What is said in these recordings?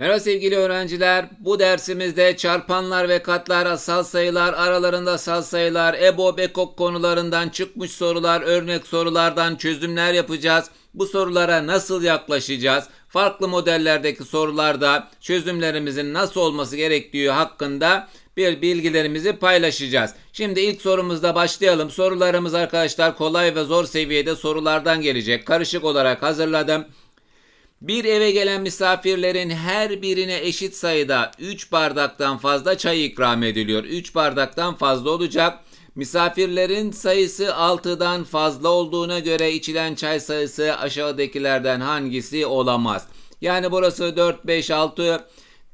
Merhaba sevgili öğrenciler. Bu dersimizde çarpanlar ve katlar, asal sayılar, aralarında asal sayılar, EBOB, EKOK konularından çıkmış sorular, örnek sorulardan çözümler yapacağız. Bu sorulara nasıl yaklaşacağız? Farklı modellerdeki sorularda çözümlerimizin nasıl olması gerektiği hakkında bir bilgilerimizi paylaşacağız. Şimdi ilk sorumuzda başlayalım. Sorularımız arkadaşlar kolay ve zor seviyede sorulardan gelecek. Karışık olarak hazırladım. Bir eve gelen misafirlerin her birine eşit sayıda 3 bardaktan fazla çay ikram ediliyor. 3 bardaktan fazla olacak. Misafirlerin sayısı 6'dan fazla olduğuna göre içilen çay sayısı aşağıdakilerden hangisi olamaz? Yani burası 4, 5, 6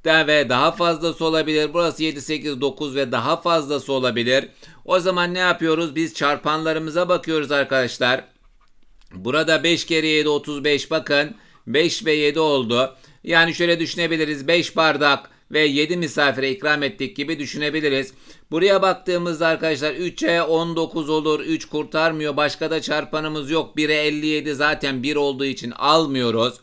da ve daha fazlası olabilir. Burası 7, 8, 9 ve daha fazlası olabilir. O zaman ne yapıyoruz? Biz çarpanlarımıza bakıyoruz arkadaşlar. Burada 5 kere 7 35 bakın. 5 ve 7 oldu. Yani şöyle düşünebiliriz. 5 bardak ve 7 misafire ikram ettik gibi düşünebiliriz. Buraya baktığımızda arkadaşlar 3'e 19 olur. 3 kurtarmıyor. Başka da çarpanımız yok. 1'e 57 zaten 1 olduğu için almıyoruz.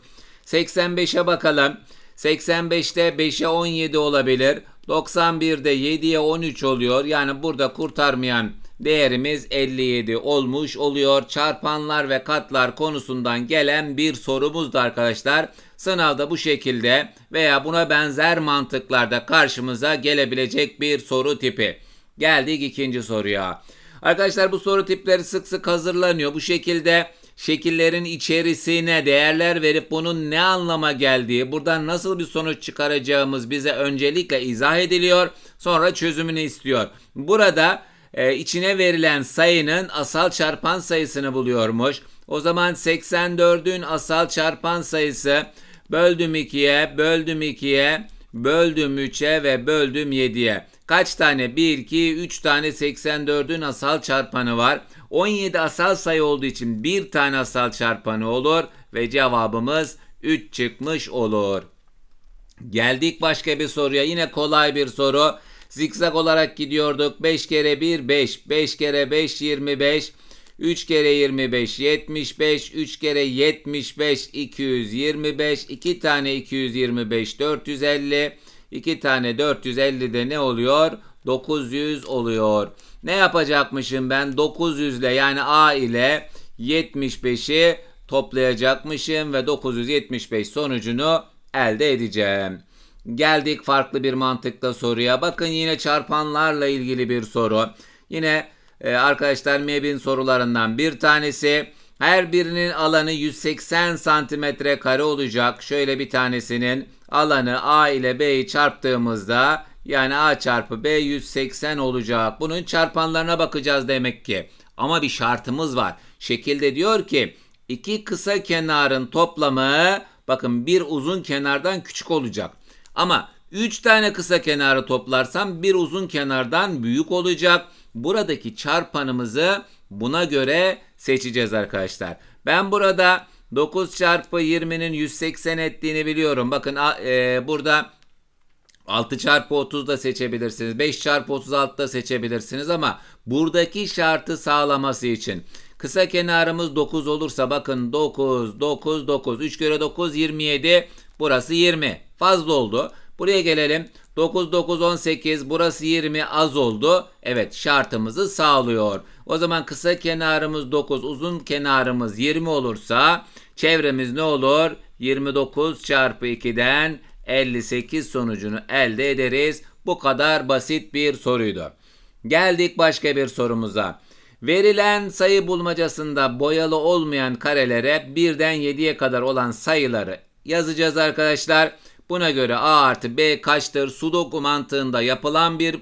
85'e bakalım. 85'te 5'e 17 olabilir. 91'de 7'ye 13 oluyor. Yani burada kurtarmayan değerimiz 57 olmuş oluyor. Çarpanlar ve katlar konusundan gelen bir sorumuzdu arkadaşlar. Sınavda bu şekilde veya buna benzer mantıklarda karşımıza gelebilecek bir soru tipi. Geldik ikinci soruya. Arkadaşlar bu soru tipleri sık sık hazırlanıyor. Bu şekilde şekillerin içerisine değerler verip bunun ne anlama geldiği, buradan nasıl bir sonuç çıkaracağımız bize öncelikle izah ediliyor. Sonra çözümünü istiyor. Burada e, içine verilen sayının asal çarpan sayısını buluyormuş. O zaman 84'ün asal çarpan sayısı böldüm 2'ye, böldüm 2'ye, böldüm 3'e ve böldüm 7'ye. Kaç tane? 1, 2, 3 tane 84'ün asal çarpanı var. 17 asal sayı olduğu için bir tane asal çarpanı olur ve cevabımız 3 çıkmış olur. Geldik başka bir soruya. Yine kolay bir soru. Zikzak olarak gidiyorduk. 5 kere 1 5. 5 kere 5 25. 3 kere 25 75. 3 kere 75 225. 2 tane 225 450. 2 tane 450 de ne oluyor? 900 oluyor. Ne yapacakmışım ben? 900 ile yani A ile 75'i toplayacakmışım ve 975 sonucunu elde edeceğim. Geldik farklı bir mantıkta soruya. Bakın yine çarpanlarla ilgili bir soru. Yine e, arkadaşlar MEB'in sorularından bir tanesi. Her birinin alanı 180 santimetre kare olacak. Şöyle bir tanesinin alanı A ile B'yi çarptığımızda yani A çarpı B 180 olacak. Bunun çarpanlarına bakacağız demek ki. Ama bir şartımız var. Şekilde diyor ki iki kısa kenarın toplamı bakın bir uzun kenardan küçük olacak. Ama 3 tane kısa kenarı toplarsam bir uzun kenardan büyük olacak. Buradaki çarpanımızı buna göre seçeceğiz arkadaşlar. Ben burada 9 çarpı 20'nin 180 ettiğini biliyorum. Bakın e, burada 6 çarpı 30 da seçebilirsiniz. 5 çarpı 36 da seçebilirsiniz ama buradaki şartı sağlaması için kısa kenarımız 9 olursa bakın 9, 9, 9. 3 kere 9 27. Burası 20. Fazla oldu. Buraya gelelim. 9, 9, 18. Burası 20 az oldu. Evet şartımızı sağlıyor. O zaman kısa kenarımız 9, uzun kenarımız 20 olursa çevremiz ne olur? 29 çarpı 2'den 58 sonucunu elde ederiz. Bu kadar basit bir soruydu. Geldik başka bir sorumuza. Verilen sayı bulmacasında boyalı olmayan karelere birden 7'ye kadar olan sayıları yazacağız arkadaşlar. Buna göre A artı B kaçtır? Sudoku mantığında yapılan bir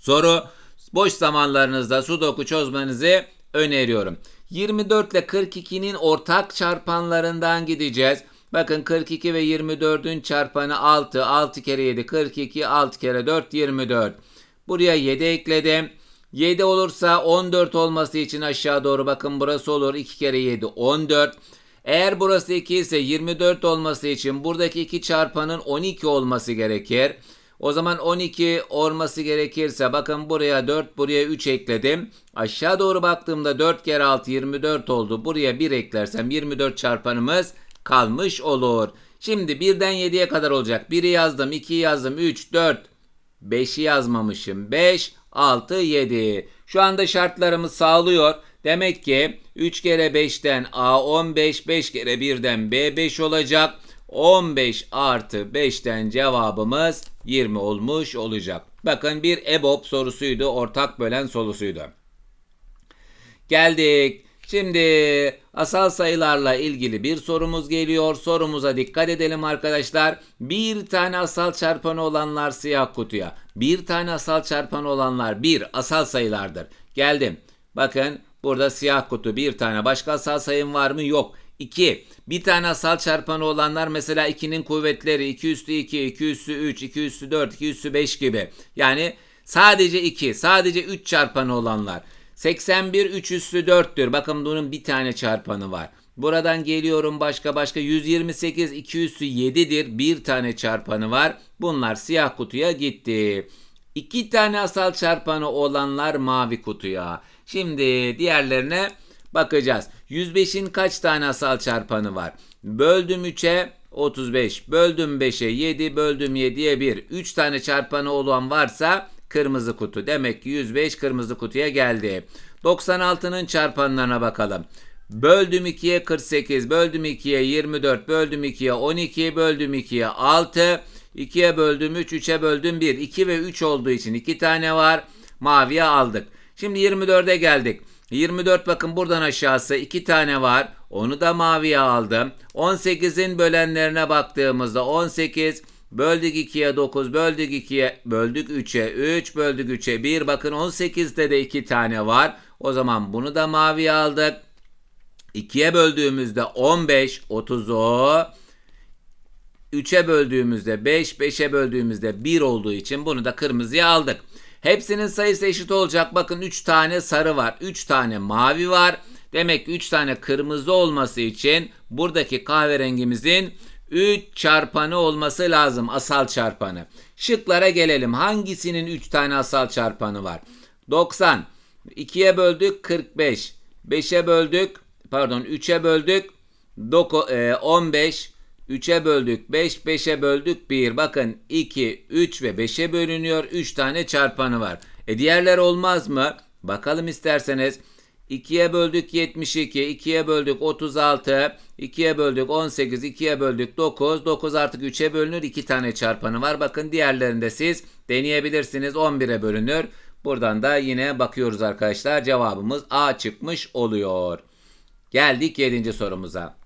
soru. Boş zamanlarınızda Sudoku çözmenizi öneriyorum. 24 ile 42'nin ortak çarpanlarından gideceğiz. Bakın 42 ve 24'ün çarpanı 6. 6 kere 7 42. 6 kere 4 24. Buraya 7 ekledim. 7 olursa 14 olması için aşağı doğru bakın burası olur. 2 kere 7 14. Eğer burası 2 ise 24 olması için buradaki 2 çarpanın 12 olması gerekir. O zaman 12 olması gerekirse bakın buraya 4 buraya 3 ekledim. Aşağı doğru baktığımda 4 kere 6 24 oldu. Buraya 1 eklersem 24 çarpanımız kalmış olur. Şimdi birden 7'ye kadar olacak. 1'i yazdım, 2'yi yazdım, 3, 4, 5'i yazmamışım. 5, 6, 7. Şu anda şartlarımı sağlıyor. Demek ki 3 kere 5'ten A 15, 5 kere 1'den B 5 olacak. 15 artı 5'ten cevabımız 20 olmuş olacak. Bakın bir EBOB sorusuydu, ortak bölen sorusuydu. Geldik. Şimdi asal sayılarla ilgili bir sorumuz geliyor. Sorumuza dikkat edelim arkadaşlar. Bir tane asal çarpanı olanlar siyah kutuya. Bir tane asal çarpanı olanlar bir asal sayılardır. Geldim. Bakın burada siyah kutu bir tane. Başka asal sayım var mı? Yok. 2. Bir tane asal çarpanı olanlar mesela 2'nin kuvvetleri 2 üstü 2, 2 üstü 3, 2 üstü 4, 2 üstü 5 gibi. Yani sadece 2, sadece 3 çarpanı olanlar. 81 3 üstü 4'tür. Bakın bunun bir tane çarpanı var. Buradan geliyorum başka başka 128 2 üstü 7'dir. Bir tane çarpanı var. Bunlar siyah kutuya gitti. İki tane asal çarpanı olanlar mavi kutuya. Şimdi diğerlerine bakacağız. 105'in kaç tane asal çarpanı var? Böldüm 3'e 35. Böldüm 5'e 7. Böldüm 7'ye 1. 3 tane çarpanı olan varsa kırmızı kutu. Demek ki 105 kırmızı kutuya geldi. 96'nın çarpanlarına bakalım. Böldüm 2'ye 48, böldüm 2'ye 24, böldüm 2'ye 12, böldüm 2'ye 6, 2'ye böldüm 3, 3'e böldüm 1. 2 ve 3 olduğu için 2 tane var. Maviye aldık. Şimdi 24'e geldik. 24 bakın buradan aşağısı 2 tane var. Onu da maviye aldım. 18'in bölenlerine baktığımızda 18 böldük 2'ye 9 böldük 2'ye böldük 3'e 3 böldük 3'e 1 bakın 18'de de 2 tane var. O zaman bunu da maviye aldık. 2'ye böldüğümüzde 15 30'u 3'e böldüğümüzde 5 5'e böldüğümüzde 1 olduğu için bunu da kırmızıya aldık. Hepsinin sayısı eşit olacak. Bakın 3 tane sarı var. 3 tane mavi var. Demek ki 3 tane kırmızı olması için buradaki kahverengimizin 3 çarpanı olması lazım. Asal çarpanı. Şıklara gelelim. Hangisinin 3 tane asal çarpanı var? 90. 2'ye böldük 45. 5'e böldük pardon 3'e böldük 15. 3'e böldük 5, 5'e böldük 1. Bakın 2, 3 ve 5'e bölünüyor. 3 tane çarpanı var. E diğerler olmaz mı? Bakalım isterseniz. 2'ye böldük 72, 2'ye böldük 36, 2'ye böldük 18, 2'ye böldük 9. 9 artık 3'e bölünür. 2 tane çarpanı var. Bakın diğerlerinde siz deneyebilirsiniz. 11'e bölünür. Buradan da yine bakıyoruz arkadaşlar. Cevabımız A çıkmış oluyor. Geldik 7. sorumuza.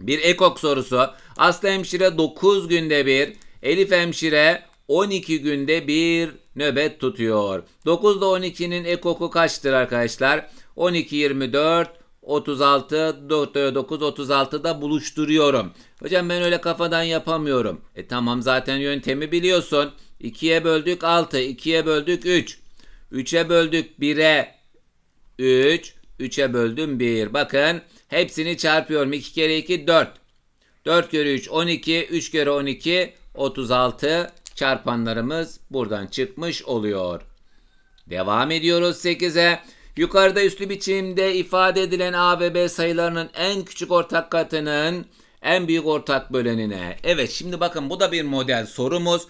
Bir ekok sorusu. Aslı hemşire 9 günde bir, Elif hemşire 12 günde bir nöbet tutuyor. 9 ile 12'nin ekoku kaçtır arkadaşlar? 12, 24, 36, 9, 36 da buluşturuyorum. Hocam ben öyle kafadan yapamıyorum. E tamam zaten yöntemi biliyorsun. 2'ye böldük 6, 2'ye böldük 3. 3'e böldük 1'e 3, 3'e böldüm 1. Bakın hepsini çarpıyorum. 2 kere 2 4. 4 kere 3 12, 3 kere 12 36 çarpanlarımız buradan çıkmış oluyor. Devam ediyoruz 8'e. Yukarıda üslü biçimde ifade edilen A ve B sayılarının en küçük ortak katının en büyük ortak bölenine. Evet şimdi bakın bu da bir model sorumuz.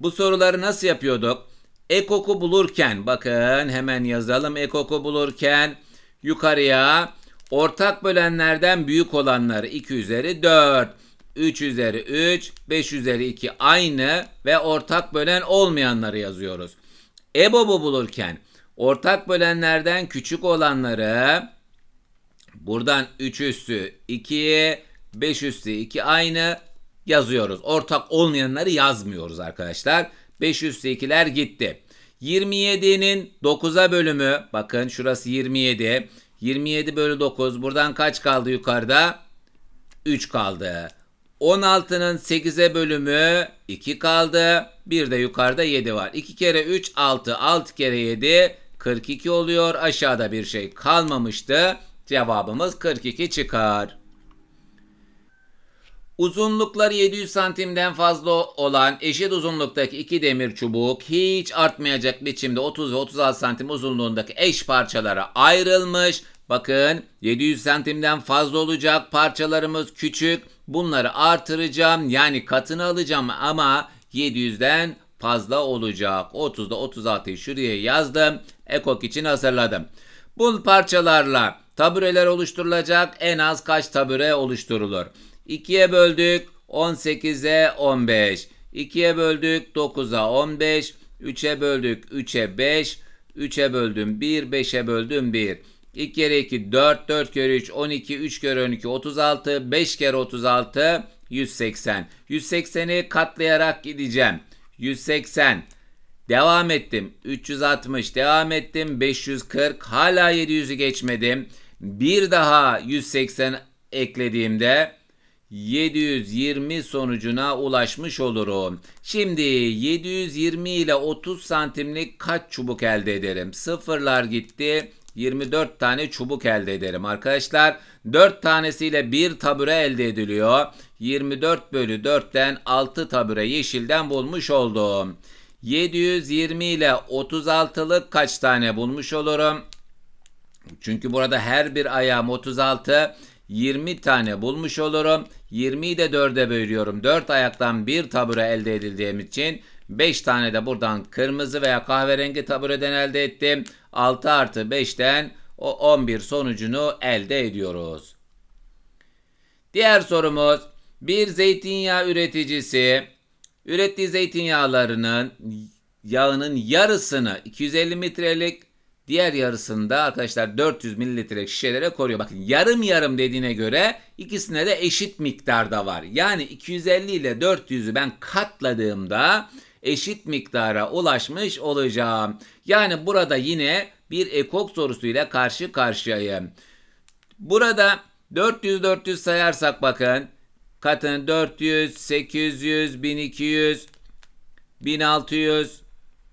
Bu soruları nasıl yapıyorduk? Ekoku bulurken bakın hemen yazalım. Ekoku bulurken yukarıya ortak bölenlerden büyük olanları 2 üzeri 4, 3 üzeri 3, 5 üzeri 2 aynı ve ortak bölen olmayanları yazıyoruz. EBOB'u bulurken ortak bölenlerden küçük olanları buradan 3 üstü 2'ye 5 üstü 2 aynı yazıyoruz. Ortak olmayanları yazmıyoruz arkadaşlar. 5 üstü 2'ler gitti. 27'nin 9'a bölümü bakın şurası 27. 27 bölü 9 buradan kaç kaldı yukarıda? 3 kaldı. 16'nın 8'e bölümü 2 kaldı. Bir de yukarıda 7 var. 2 kere 3 6. 6 kere 7 42 oluyor. Aşağıda bir şey kalmamıştı. Cevabımız 42 çıkar. Uzunlukları 700 santimden fazla olan eşit uzunluktaki iki demir çubuk hiç artmayacak biçimde 30 ve 36 santim uzunluğundaki eş parçalara ayrılmış. Bakın 700 santimden fazla olacak parçalarımız küçük. Bunları artıracağım yani katını alacağım ama 700'den fazla olacak. 30'da 36'yı şuraya yazdım. Ekok için hazırladım. Bu parçalarla tabureler oluşturulacak. En az kaç tabure oluşturulur? 2'ye böldük 18'e 15. 2'ye böldük 9'a 15. 3'e böldük 3'e 5. 3'e böldüm 1. 5'e böldüm 1. 2 kere 2 4. 4 kere 3 12. 3 kere 12 36. 5 kere 36 180. 180'i katlayarak gideceğim. 180. Devam ettim. 360 devam ettim. 540 hala 700'ü geçmedim. Bir daha 180 eklediğimde 720 sonucuna ulaşmış olurum. Şimdi 720 ile 30 santimlik kaç çubuk elde ederim? Sıfırlar gitti. 24 tane çubuk elde ederim arkadaşlar. 4 tanesiyle 1 tabure elde ediliyor. 24 bölü 4'ten 6 tabure yeşilden bulmuş oldum. 720 ile 36'lık kaç tane bulmuş olurum? Çünkü burada her bir ayağım 36. 20 tane bulmuş olurum. 20'yi de 4'e bölüyorum. 4 ayaktan bir tabure elde edildiğim için 5 tane de buradan kırmızı veya kahverengi tabureden elde ettim. 6 artı 5'ten o 11 sonucunu elde ediyoruz. Diğer sorumuz bir zeytinyağı üreticisi ürettiği zeytinyağlarının yağının yarısını 250 litrelik diğer yarısında arkadaşlar 400 mililitrelik şişelere koruyor. Bakın yarım yarım dediğine göre ikisine de eşit miktarda var. Yani 250 ile 400'ü ben katladığımda eşit miktara ulaşmış olacağım. Yani burada yine bir ekok sorusuyla karşı karşıyayım. Burada 400 400 sayarsak bakın katın 400, 800, 1200, 1600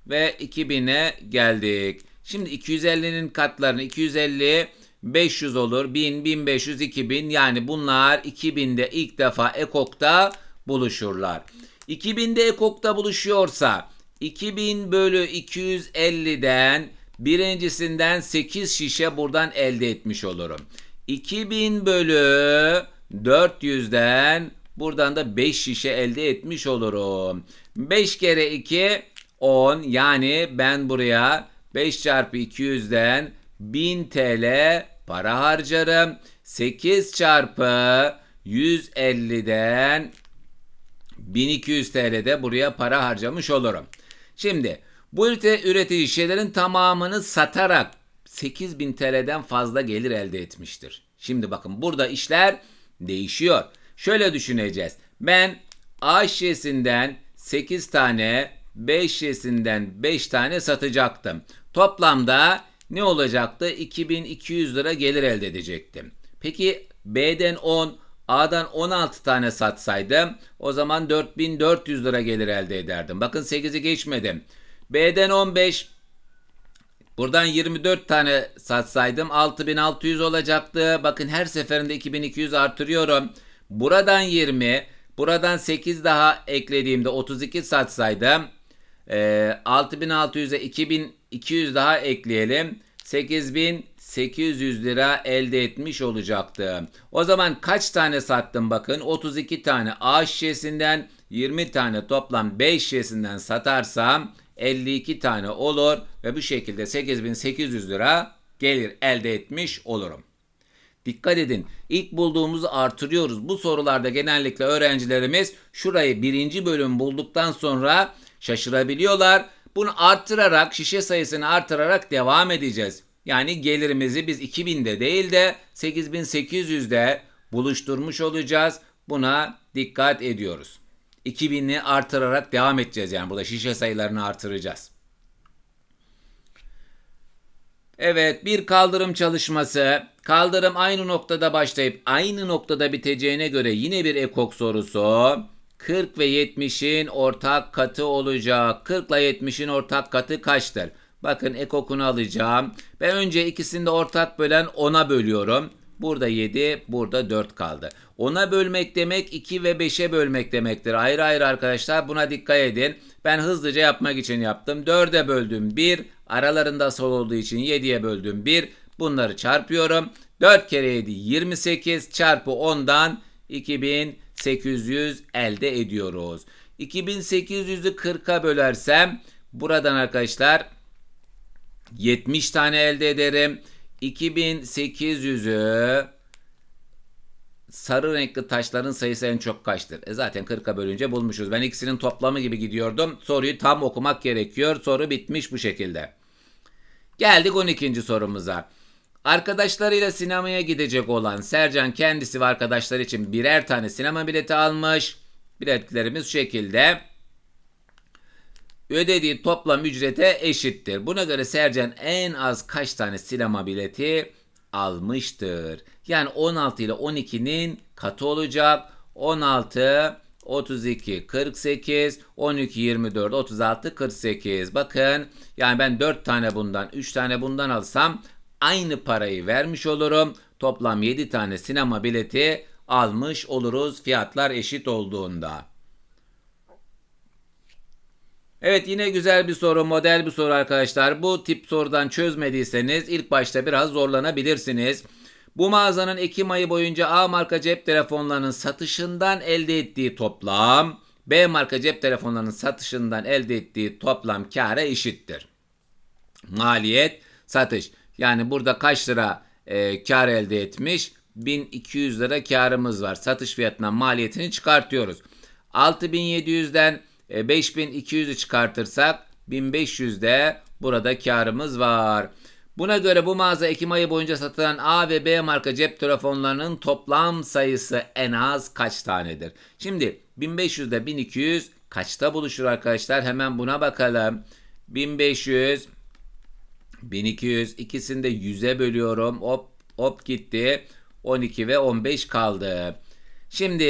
ve 2000'e geldik. Şimdi 250'nin katlarını 250 500 olur. 1000, 1500, 2000 yani bunlar 2000'de ilk defa ekokta buluşurlar. 2000'de ekokta buluşuyorsa 2000 bölü 250'den birincisinden 8 şişe buradan elde etmiş olurum. 2000 bölü 400'den buradan da 5 şişe elde etmiş olurum. 5 kere 2 10 yani ben buraya 5 çarpı 200'den 1000 TL para harcarım. 8 çarpı 150'den 1200 TL de buraya para harcamış olurum. Şimdi bu ülke üretici şeylerin tamamını satarak 8000 TL'den fazla gelir elde etmiştir. Şimdi bakın burada işler değişiyor. Şöyle düşüneceğiz. Ben A şişesinden 8 tane, B şişesinden 5 tane satacaktım. Toplamda ne olacaktı? 2200 lira gelir elde edecektim. Peki B'den 10, A'dan 16 tane satsaydım o zaman 4400 lira gelir elde ederdim. Bakın 8'i geçmedim. B'den 15, Buradan 24 tane satsaydım 6600 olacaktı. Bakın her seferinde 2200 artırıyorum. Buradan 20, buradan 8 daha eklediğimde 32 satsaydım e, 6600'e 2200 daha ekleyelim. 8800 lira elde etmiş olacaktı. O zaman kaç tane sattım bakın 32 tane A şişesinden 20 tane toplam 5 şişesinden satarsam 52 tane olur ve bu şekilde 8800 lira gelir elde etmiş olurum. Dikkat edin ilk bulduğumuzu artırıyoruz. Bu sorularda genellikle öğrencilerimiz şurayı birinci bölüm bulduktan sonra şaşırabiliyorlar. Bunu artırarak şişe sayısını artırarak devam edeceğiz. Yani gelirimizi biz 2000'de değil de 8800'de buluşturmuş olacağız. Buna dikkat ediyoruz. 2000'i artırarak devam edeceğiz yani burada şişe sayılarını artıracağız. Evet bir kaldırım çalışması. Kaldırım aynı noktada başlayıp aynı noktada biteceğine göre yine bir ekok sorusu. 40 ve 70'in ortak katı olacak. 40 ile 70'in ortak katı kaçtır? Bakın ekokunu alacağım. Ben önce ikisini de ortak bölen 10'a bölüyorum. Burada 7, burada 4 kaldı. 10'a bölmek demek 2 ve 5'e bölmek demektir. Ayrı ayrı arkadaşlar buna dikkat edin. Ben hızlıca yapmak için yaptım. 4'e böldüm 1. Aralarında sol olduğu için 7'ye böldüm 1. Bunları çarpıyorum. 4 kere 7 28 çarpı 10'dan 2800 elde ediyoruz. 2800'ü 40'a bölersem buradan arkadaşlar 70 tane elde ederim. 2800'ü sarı renkli taşların sayısı en çok kaçtır? E zaten 40'a bölünce bulmuşuz. Ben ikisinin toplamı gibi gidiyordum. Soruyu tam okumak gerekiyor. Soru bitmiş bu şekilde. Geldik 12. sorumuza. Arkadaşlarıyla sinemaya gidecek olan Sercan kendisi ve arkadaşları için birer tane sinema bileti almış. Biletlerimiz şu şekilde. Ödediği toplam ücrete eşittir. Buna göre Sercan en az kaç tane sinema bileti almıştır? Yani 16 ile 12'nin katı olacak. 16, 32, 48, 12, 24, 36, 48. Bakın yani ben 4 tane bundan, 3 tane bundan alsam aynı parayı vermiş olurum. Toplam 7 tane sinema bileti almış oluruz fiyatlar eşit olduğunda. Evet yine güzel bir soru, model bir soru arkadaşlar. Bu tip sorudan çözmediyseniz ilk başta biraz zorlanabilirsiniz. Bu mağazanın Ekim ayı boyunca A marka cep telefonlarının satışından elde ettiği toplam B marka cep telefonlarının satışından elde ettiği toplam kâra eşittir. Maliyet, satış. Yani burada kaç lira e, kar elde etmiş? 1200 lira karımız var. Satış fiyatından maliyetini çıkartıyoruz. 6700'den e, 5200'ü çıkartırsak 1500'de burada karımız var. Buna göre bu mağaza Ekim ayı boyunca satılan A ve B marka cep telefonlarının toplam sayısı en az kaç tanedir? Şimdi 1500'de 1200 kaçta buluşur arkadaşlar? Hemen buna bakalım. 1500 1200 ikisini de 100'e bölüyorum. Hop hop gitti. 12 ve 15 kaldı. Şimdi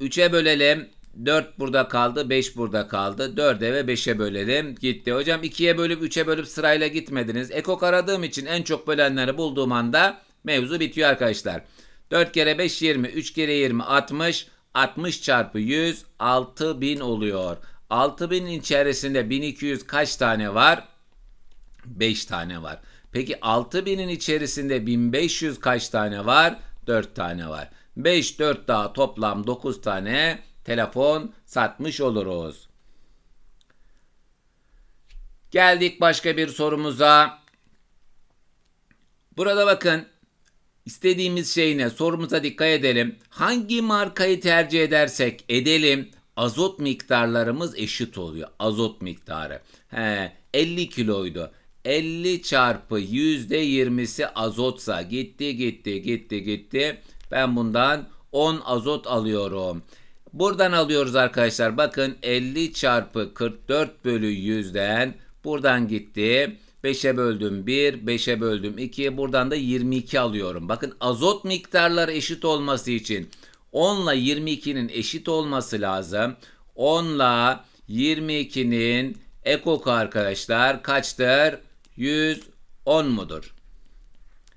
3'e bölelim. 4 burada kaldı, 5 burada kaldı. 4'e ve 5'e bölelim. Gitti. Hocam 2'ye bölüp 3'e bölüp sırayla gitmediniz. Ekok aradığım için en çok bölenleri bulduğum anda mevzu bitiyor arkadaşlar. 4 kere 5 20, 3 kere 20 60. 60 çarpı 100 6000 oluyor. 6000'in içerisinde 1200 kaç tane var? 5 tane var. Peki 6000'in içerisinde 1500 kaç tane var? 4 tane var. 5 4 daha toplam 9 tane telefon satmış oluruz. Geldik başka bir sorumuza. Burada bakın istediğimiz şey ne? Sorumuza dikkat edelim. Hangi markayı tercih edersek edelim azot miktarlarımız eşit oluyor. Azot miktarı. He, 50 kiloydu. 50 çarpı yüzde 20'si azotsa gitti gitti gitti gitti. Ben bundan 10 azot alıyorum. Buradan alıyoruz arkadaşlar. Bakın 50 çarpı 44 bölü 100'den buradan gitti. 5'e böldüm 1, 5'e böldüm 2. Buradan da 22 alıyorum. Bakın azot miktarları eşit olması için 10 ile 22'nin eşit olması lazım. 10 ile 22'nin ekoku arkadaşlar kaçtır? 110 mudur?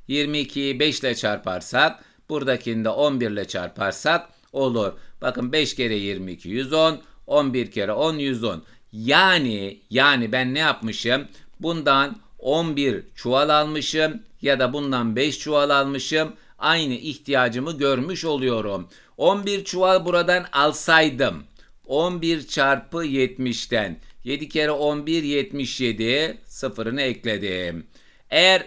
22'yi 5 ile çarparsak buradakini de 11 ile çarparsak olur. Bakın 5 kere 22 110, 11 kere 10 110. Yani yani ben ne yapmışım? Bundan 11 çuval almışım ya da bundan 5 çuval almışım. Aynı ihtiyacımı görmüş oluyorum. 11 çuval buradan alsaydım 11 çarpı 70'ten 7 kere 11 77 sıfırını ekledim. Eğer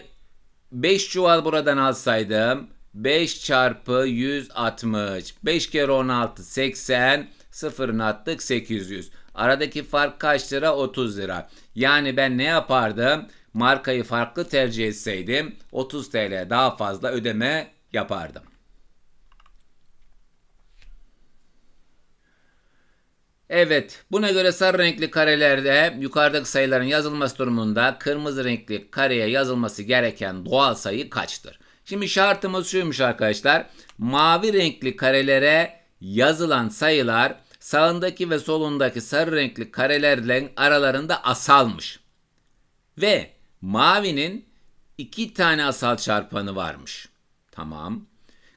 5 çuval buradan alsaydım 5 çarpı 160. 5 kere 16 80. Sıfırını attık 800. Aradaki fark kaç lira? 30 lira. Yani ben ne yapardım? Markayı farklı tercih etseydim 30 TL daha fazla ödeme yapardım. Evet, buna göre sarı renkli karelerde yukarıdaki sayıların yazılması durumunda kırmızı renkli kareye yazılması gereken doğal sayı kaçtır? Şimdi şartımız şuymuş arkadaşlar. Mavi renkli karelere yazılan sayılar sağındaki ve solundaki sarı renkli karelerle aralarında asalmış. Ve mavinin iki tane asal çarpanı varmış. Tamam.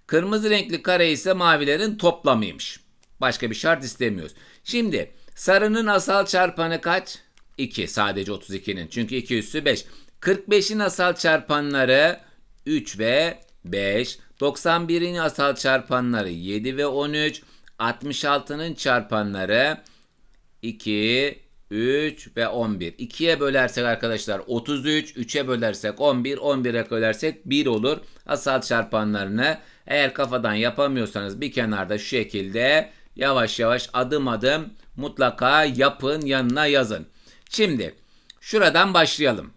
Kırmızı renkli kare ise mavilerin toplamıymış. Başka bir şart istemiyoruz. Şimdi sarının asal çarpanı kaç? 2 sadece 32'nin. Çünkü 2 üssü 5. 45'in asal çarpanları 3 ve 5. 91'in asal çarpanları 7 ve 13. 66'nın çarpanları 2, 3 ve 11. 2'ye bölersek arkadaşlar 33, 3'e bölersek 11, 11'e bölersek 1 olur. Asal çarpanlarını eğer kafadan yapamıyorsanız bir kenarda şu şekilde yavaş yavaş adım adım mutlaka yapın yanına yazın. Şimdi şuradan başlayalım.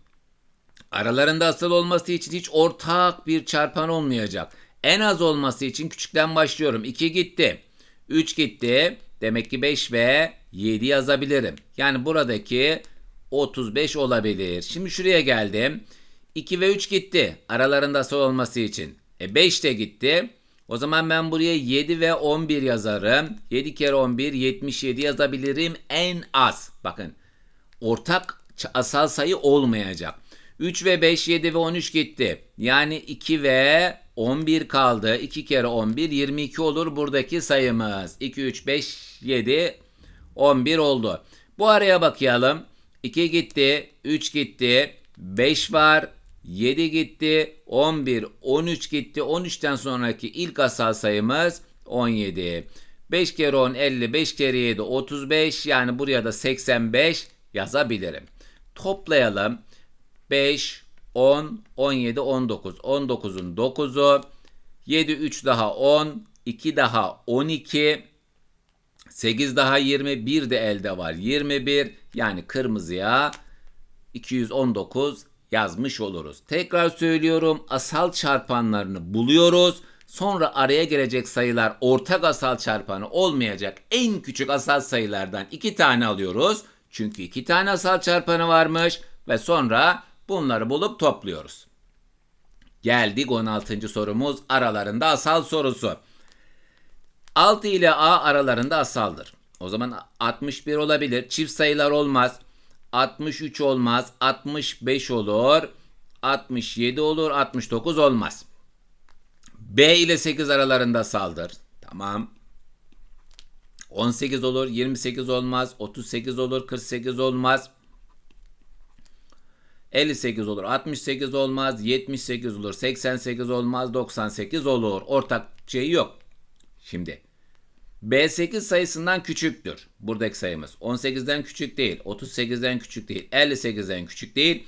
Aralarında asal olması için hiç ortak bir çarpan olmayacak. En az olması için küçükten başlıyorum. 2 gitti. 3 gitti. Demek ki 5 ve 7 yazabilirim. Yani buradaki 35 olabilir. Şimdi şuraya geldim. 2 ve 3 gitti. Aralarında asal olması için. E 5 de gitti. O zaman ben buraya 7 ve 11 yazarım. 7 kere 11 77 yazabilirim en az. Bakın ortak asal sayı olmayacak. 3 ve 5, 7 ve 13 gitti. Yani 2 ve 11 kaldı. 2 kere 11, 22 olur buradaki sayımız. 2, 3, 5, 7, 11 oldu. Bu araya bakayım. 2 gitti, 3 gitti, 5 var, 7 gitti, 11, 13 gitti. 13'ten sonraki ilk asal sayımız 17. 5 kere 10 50, 5 kere 7 35 yani buraya da 85 yazabilirim. Toplayalım. 5, 10, 17, 19. 19'un 9'u. 7, 3 daha 10. 2 daha 12. 8 daha 20. 1 de elde var. 21. Yani kırmızıya 219 yazmış oluruz. Tekrar söylüyorum. Asal çarpanlarını buluyoruz. Sonra araya gelecek sayılar ortak asal çarpanı olmayacak en küçük asal sayılardan iki tane alıyoruz. Çünkü iki tane asal çarpanı varmış ve sonra bunları bulup topluyoruz. Geldik 16. sorumuz aralarında asal sorusu. 6 ile A aralarında asaldır. O zaman 61 olabilir. Çift sayılar olmaz. 63 olmaz. 65 olur. 67 olur. 69 olmaz. B ile 8 aralarında asaldır. Tamam. 18 olur. 28 olmaz. 38 olur. 48 olmaz. 58 olur, 68 olmaz, 78 olur, 88 olmaz, 98 olur. Ortak şey yok. Şimdi B8 sayısından küçüktür. Buradaki sayımız 18'den küçük değil, 38'den küçük değil, 58'den küçük değil.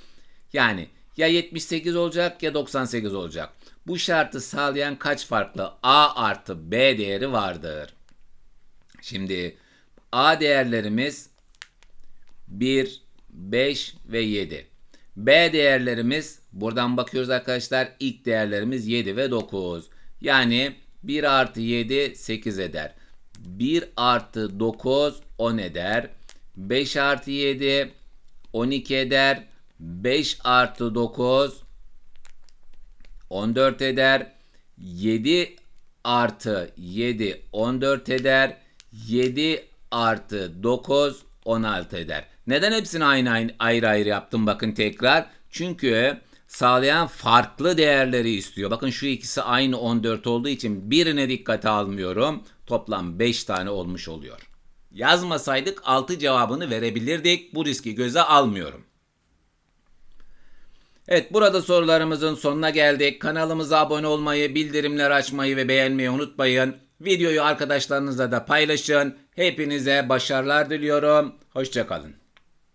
Yani ya 78 olacak ya 98 olacak. Bu şartı sağlayan kaç farklı A artı B değeri vardır? Şimdi A değerlerimiz 1, 5 ve 7. B değerlerimiz buradan bakıyoruz arkadaşlar. İlk değerlerimiz 7 ve 9. Yani 1 artı 7 8 eder. 1 artı 9 10 eder. 5 artı 7 12 eder. 5 artı 9 14 eder. 7 artı 7 14 eder. 7 artı 9 16 eder. Neden hepsini aynı, aynı ayrı ayrı yaptım bakın tekrar. Çünkü sağlayan farklı değerleri istiyor. Bakın şu ikisi aynı 14 olduğu için birine dikkate almıyorum. Toplam 5 tane olmuş oluyor. Yazmasaydık 6 cevabını verebilirdik. Bu riski göze almıyorum. Evet burada sorularımızın sonuna geldik. Kanalımıza abone olmayı, bildirimler açmayı ve beğenmeyi unutmayın. Videoyu arkadaşlarınızla da paylaşın. Hepinize başarılar diliyorum. Hoşçakalın.